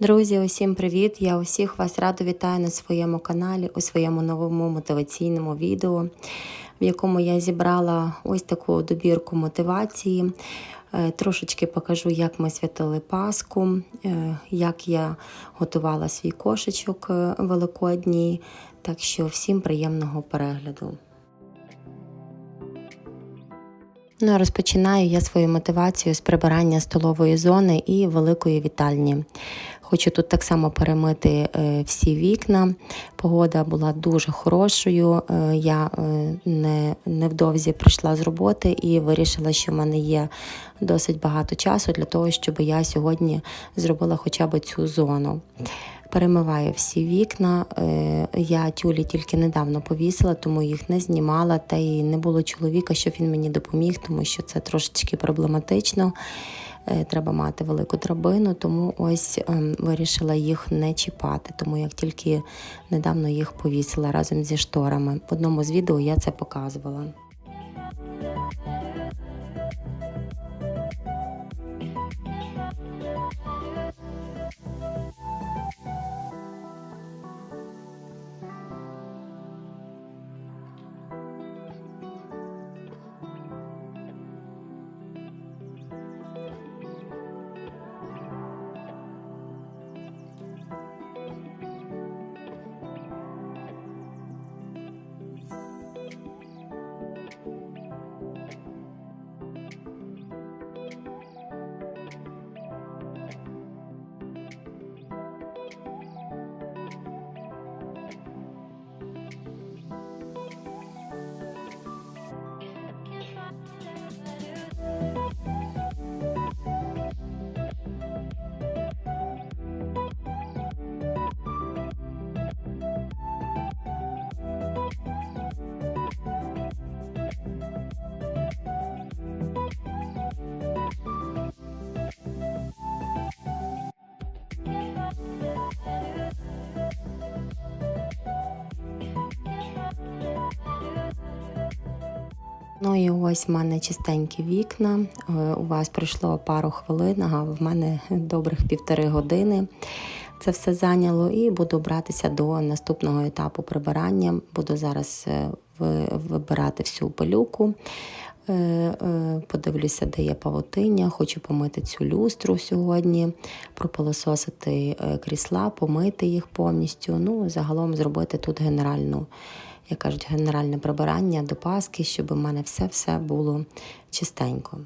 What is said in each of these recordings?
Друзі, усім привіт! Я усіх вас радо вітаю на своєму каналі у своєму новому мотиваційному відео, в якому я зібрала ось таку добірку мотивації. Е, Трошечки покажу, як ми святили Пасху, е, як я готувала свій кошечок е, великодній. Так що всім приємного перегляду. Ну, а розпочинаю я свою мотивацію з прибирання столової зони і великої вітальні. Хочу тут так само перемити е, всі вікна. Погода була дуже хорошою. Е, я е, не, невдовзі прийшла з роботи і вирішила, що в мене є досить багато часу для того, щоб я сьогодні зробила хоча б цю зону. Перемиваю всі вікна. Я тюлі тільки недавно повісила, тому їх не знімала. Та й не було чоловіка, щоб він мені допоміг, тому що це трошечки проблематично. Е, Треба мати велику драбину, тому ось ем, вирішила їх не чіпати. Тому як тільки недавно їх повісила разом зі шторами. В одному з відео я це показувала. Ну і ось в мене чистенькі вікна. Е, У вас пройшло пару хвилин, а в мене добрих півтори години. Це все зайняло і буду братися до наступного етапу прибирання. Буду зараз е, вибирати всю пилюку. Е, Подивлюся, де є павутиння. Хочу помити цю люстру сьогодні, пропилососити крісла, помити їх повністю. Ну, загалом зробити тут генеральну, як кажуть, генеральне прибирання до Пасхи, щоб у мене все-все було чистенько.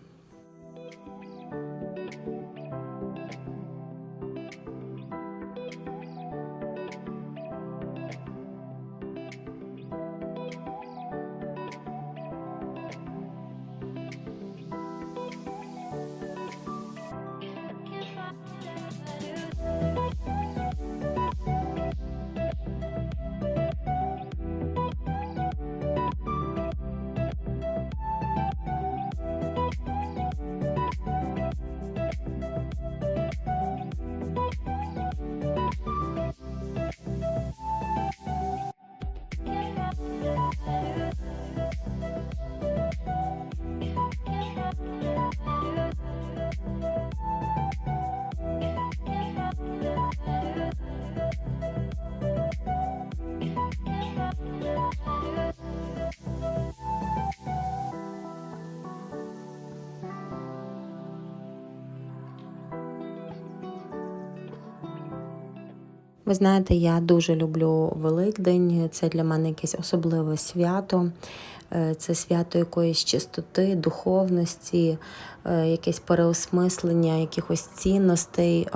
Ви знаєте, я дуже люблю Великдень. Це для мене якесь особливе свято. Е, Це свято якоїсь чистоти, духовності, е, якесь переосмислення якихось цінностей.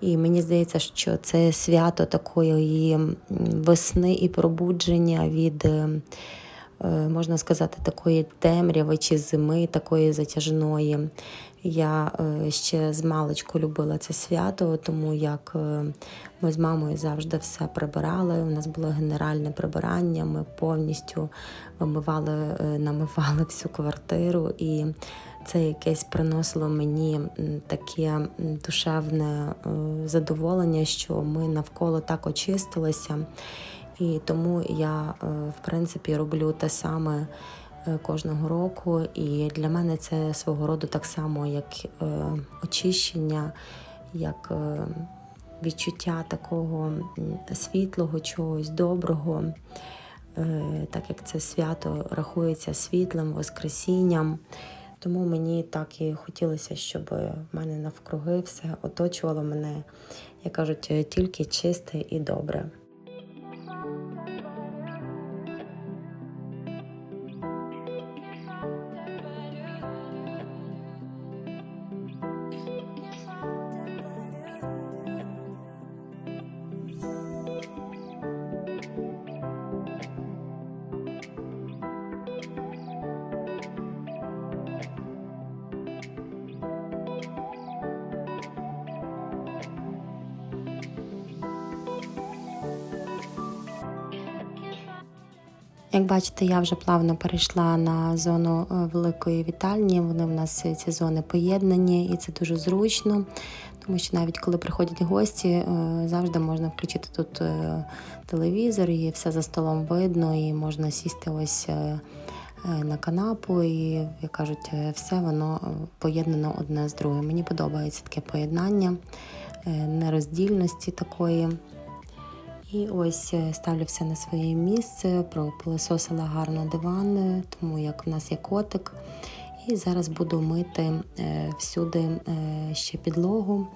І мені здається, що це свято такої весни і пробудження від. Е, Можна сказати, такої темряви чи зими, такої затяжної. Я е, ще з маличку любила це свято, тому як е, ми з мамою завжди все прибирали. У нас було генеральне прибирання. Ми повністю вимивали, намивали всю квартиру, і це якесь приносило мені таке душевне задоволення, що ми навколо так очистилися. І тому я, е, в принципі, роблю те саме е, кожного року. І для мене це свого роду так само, як е, очищення, як відчуття такого світлого, чогось доброго, так як це свято рахується світлим, воскресінням. Тому мені так і хотілося, щоб в мене навкруги все оточувало мене, як кажуть, тільки чисте і добре. Як бачите, я вже плавно перейшла на зону е, великої вітальні. Вони в нас ці зони поєднані, і це дуже зручно, тому що навіть коли приходять гості, е, завжди можна включити тут е, телевізор, і все за столом видно, і можна сісти ось на канапу, і як кажуть, все воно поєднано одне з другим. Мені подобається таке поєднання нероздільності такої. І ось е, ставлю все на своє місце, пропилососила гарно диван, е, тому як в нас є котик. І зараз буду мити е, всюди ще підлогу.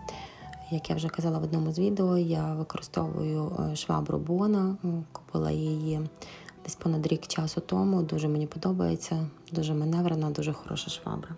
Як я вже казала в одному з відео, я використовую швабру Бона, купила її десь понад рік часу тому. Дуже мені подобається, дуже маневрена, дуже хороша швабра.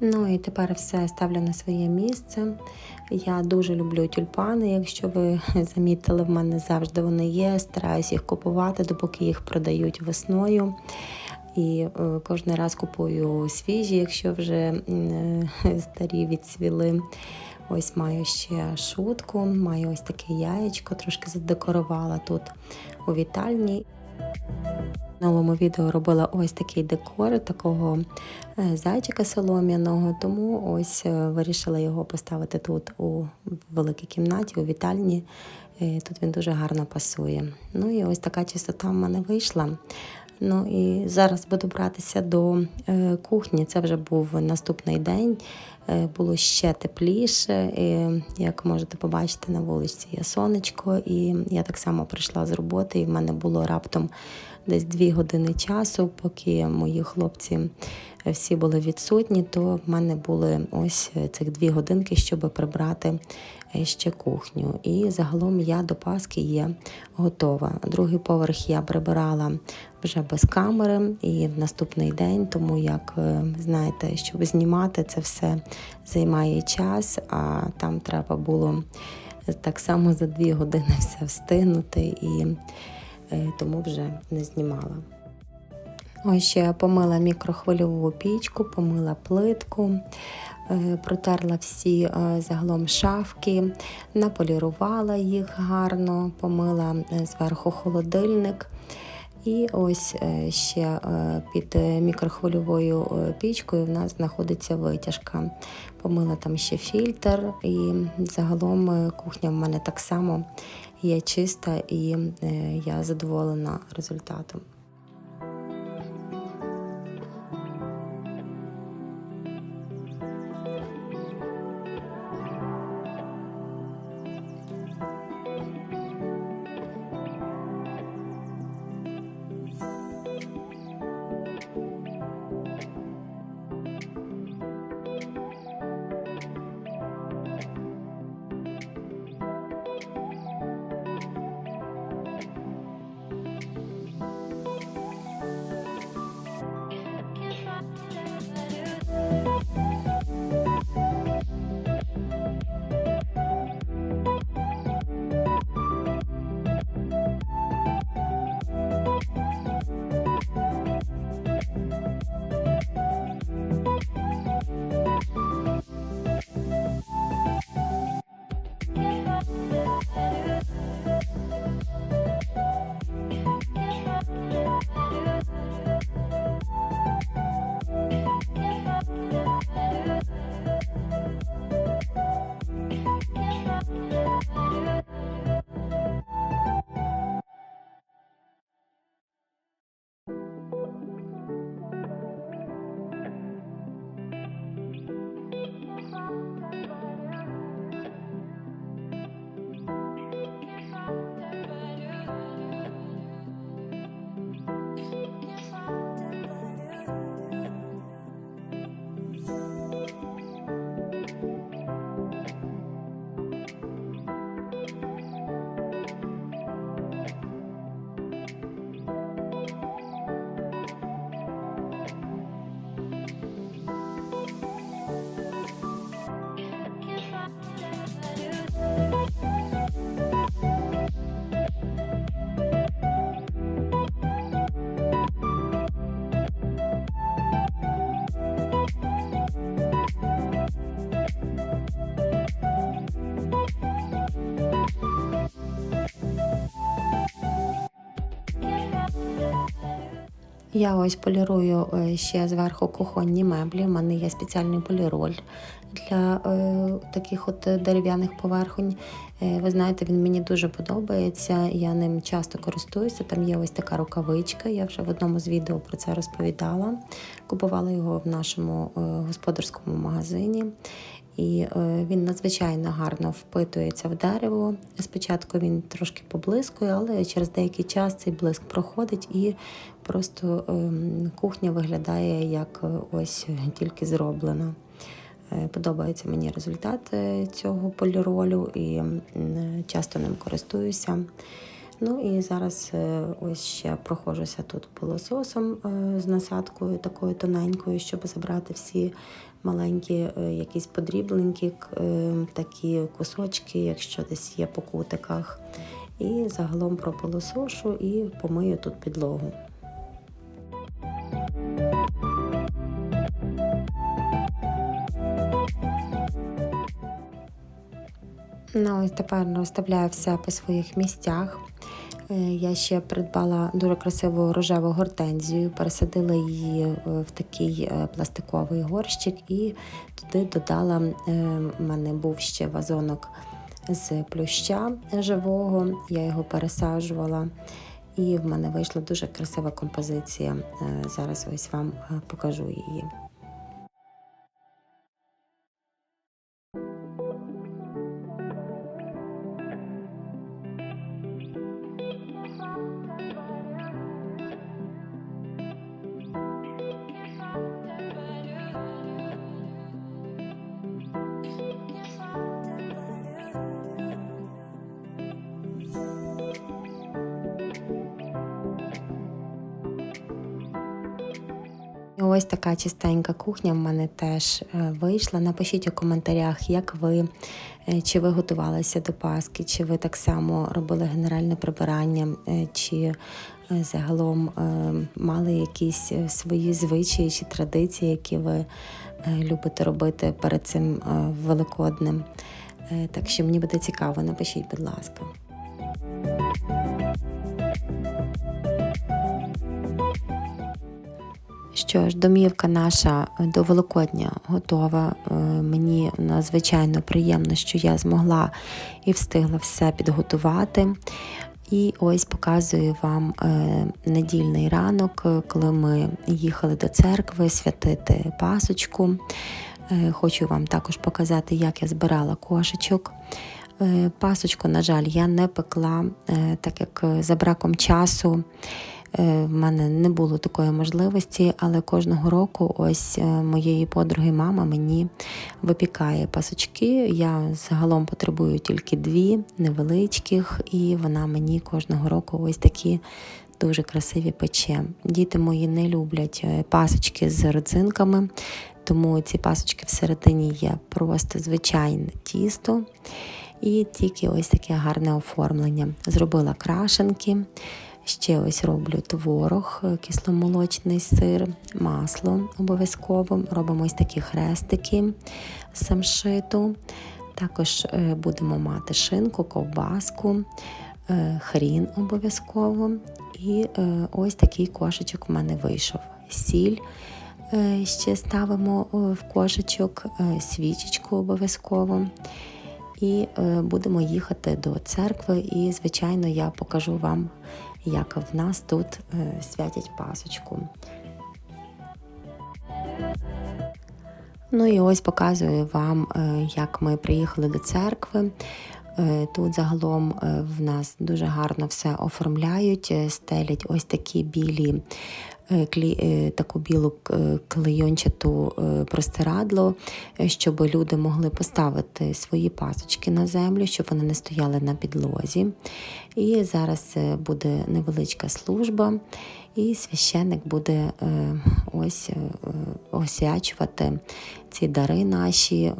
Ну і тепер все ставлю на своє місце. Я дуже люблю тюльпани. Якщо ви замітили, в мене завжди вони є. Стараюсь їх купувати, допоки їх продають весною. І е, кожен раз купую свіжі, якщо вже е, старі відсвіли. Ось маю ще шутку, маю ось таке яєчко, трошки задекорувала тут у вітальні. В новому відео робила ось такий декор, такого е, зайчика солом'яного, тому ось е, вирішила його поставити тут у великій кімнаті, у вітальні. Е, тут він дуже гарно пасує. Ну і ось така чистота в мене вийшла. Ну і зараз буду братися до кухні. Це вже був наступний день. Було ще тепліше. І, Як можете побачити, на вулиці є сонечко, і я так само прийшла з роботи, і в мене було раптом десь дві години часу, поки мої хлопці всі були відсутні, то в мене були ось цих дві годинки, щоб прибрати е, ще кухню. І загалом я до Паски є готова. Другий поверх я прибирала вже без камери і в наступний день, тому як е, знаєте, щоб знімати це все займає час, а там треба було так само за дві години все встигнути. і Е, тому вже не знімала. Ось ще помила мікрохвильову пічку, помила плитку, е, протерла всі е, загалом шафки, наполірувала їх гарно, помила зверху холодильник. І ось ще під мікрохвильовою пічкою в нас знаходиться витяжка. Помила там ще фільтр, і загалом кухня в мене так само є чиста і е, я задоволена результатом. Я ось полірую е, ще зверху кухонні меблі. У мене є спеціальний поліроль для е, таких от дерев'яних поверхонь. Е, ви знаєте, він мені дуже подобається. Я ним часто користуюся. Там є ось така рукавичка. Я вже в одному з відео про це розповідала. Купувала його в нашому господарському магазині. І він надзвичайно гарно впитується в дерево. Спочатку він трошки поблискує, але через деякий час цей блиск проходить і просто ем, кухня виглядає як е, ось тільки зроблена. Е, Подобається мені результат цього поліролю і часто ним користуюся. Ну і зараз е, ось ще проходжуся тут пилососом з насадкою такою тоненькою, щоб забрати всі маленькі якісь подрібленькі такі кусочки, якщо десь є по кутиках. І загалом пропилосошу і помию тут підлогу. Ну, ось тепер розставляю все по своїх місцях. Е, Я ще придбала дуже красиву рожеву гортензію, пересадила її е, в такий е, пластиковий горщик і туди додала, в мене був ще вазонок з плюща живого, я його пересаджувала. І в мене вийшла дуже красива композиція. Зараз ось вам покажу її. Ось така чистенька кухня в мене теж е, вийшла. Напишіть у коментарях, як ви, е, чи ви готувалися до Пасхи, чи ви так само робили генеральне прибирання, е, чи загалом мали якісь свої звичаї чи традиції, які ви любите робити перед цим Великоднем. Е, Так що мені буде цікаво, напишіть, будь ласка. Що ж, домівка наша до Великодня готова. Е, Мені надзвичайно приємно, що я змогла і встигла все підготувати. І ось показую вам е, недільний ранок, е, коли ми їхали до церкви святити пасочку. Е, Хочу вам також показати, як я збирала кошечок. Е, Пасочку, на жаль, я не пекла, е, так як е, за браком часу. Е, В мене не було такої можливості, але кожного року ось е, моєї подруги мама мені випікає пасочки. Я загалом потребую тільки дві невеличких, і вона мені кожного року ось такі дуже красиві пече. Діти мої не люблять е, пасочки з родзинками, тому ці пасочки всередині є просто звичайне тісто. І тільки ось таке гарне оформлення. Зробила крашенки. Ще ось роблю творог, е, кисломолочний сир, масло обов'язково. Робимо ось такі хрестики самшиту. Також е, будемо мати шинку, ковбаску, е, хрін обов'язково. І ось такий кошечок у мене вийшов. Сіль ще ставимо в кошечок, свічечку обов'язково. І будемо їхати до церкви. І, звичайно, я покажу вам, як в нас тут е, святять Пасочку. Ну і ось показую вам, е, як ми приїхали до церкви. Е, Тут загалом в нас дуже гарно все оформляють, стелять ось такі білі, клі, е, таку білу е, клейончату е, простирадло, е, щоб люди могли поставити свої пасочки на землю, щоб вони не стояли на підлозі. І зараз е, буде невеличка служба, і священник буде е, ось е, е, освячувати ці дари наші, е,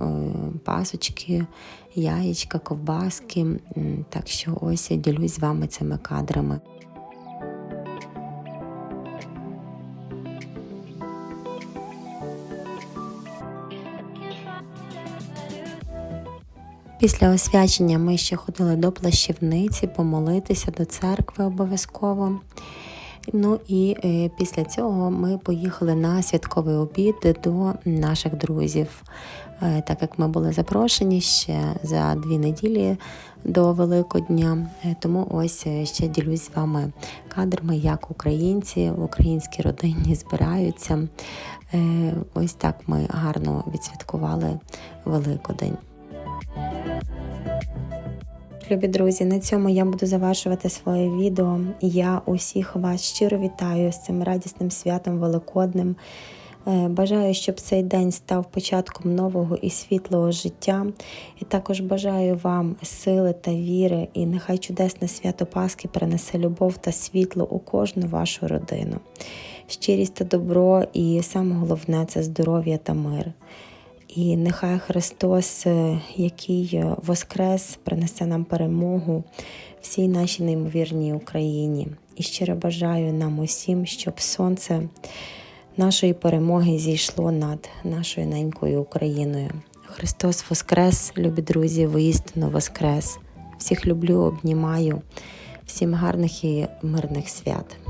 пасочки, яєчка, ковбаски. Так що ось я ділюсь з вами цими кадрами. Після освячення ми ще ходили до плащівниці, помолитися до церкви обов'язково. Ну і е, після цього ми поїхали на святковий обід до наших друзів. Е, Так як ми були запрошені ще за дві неділі до Великодня, Е, тому ось ще ділюсь з вами кадрами, як українці в українській родині збираються. Ось так ми гарно відсвяткували Великодень. Любі друзі, на цьому я буду завершувати своє відео. Я усіх вас щиро вітаю з цим радісним святом Великодним. Е, Бажаю, щоб цей день став початком нового і світлого життя. І також бажаю вам сили та віри, і нехай чудесне свято Пасхи принесе любов та світло у кожну вашу родину. Щирість та добро, і саме головне це здоров'я та мир. І нехай Христос, е, який е, воскрес, принесе нам перемогу всій нашій неймовірній Україні. І щиро бажаю нам усім, щоб сонце нашої перемоги зійшло над нашою ненькою Україною. Христос Воскрес, любі друзі, воістину Воскрес. Всіх люблю, обнімаю, всім гарних і мирних свят.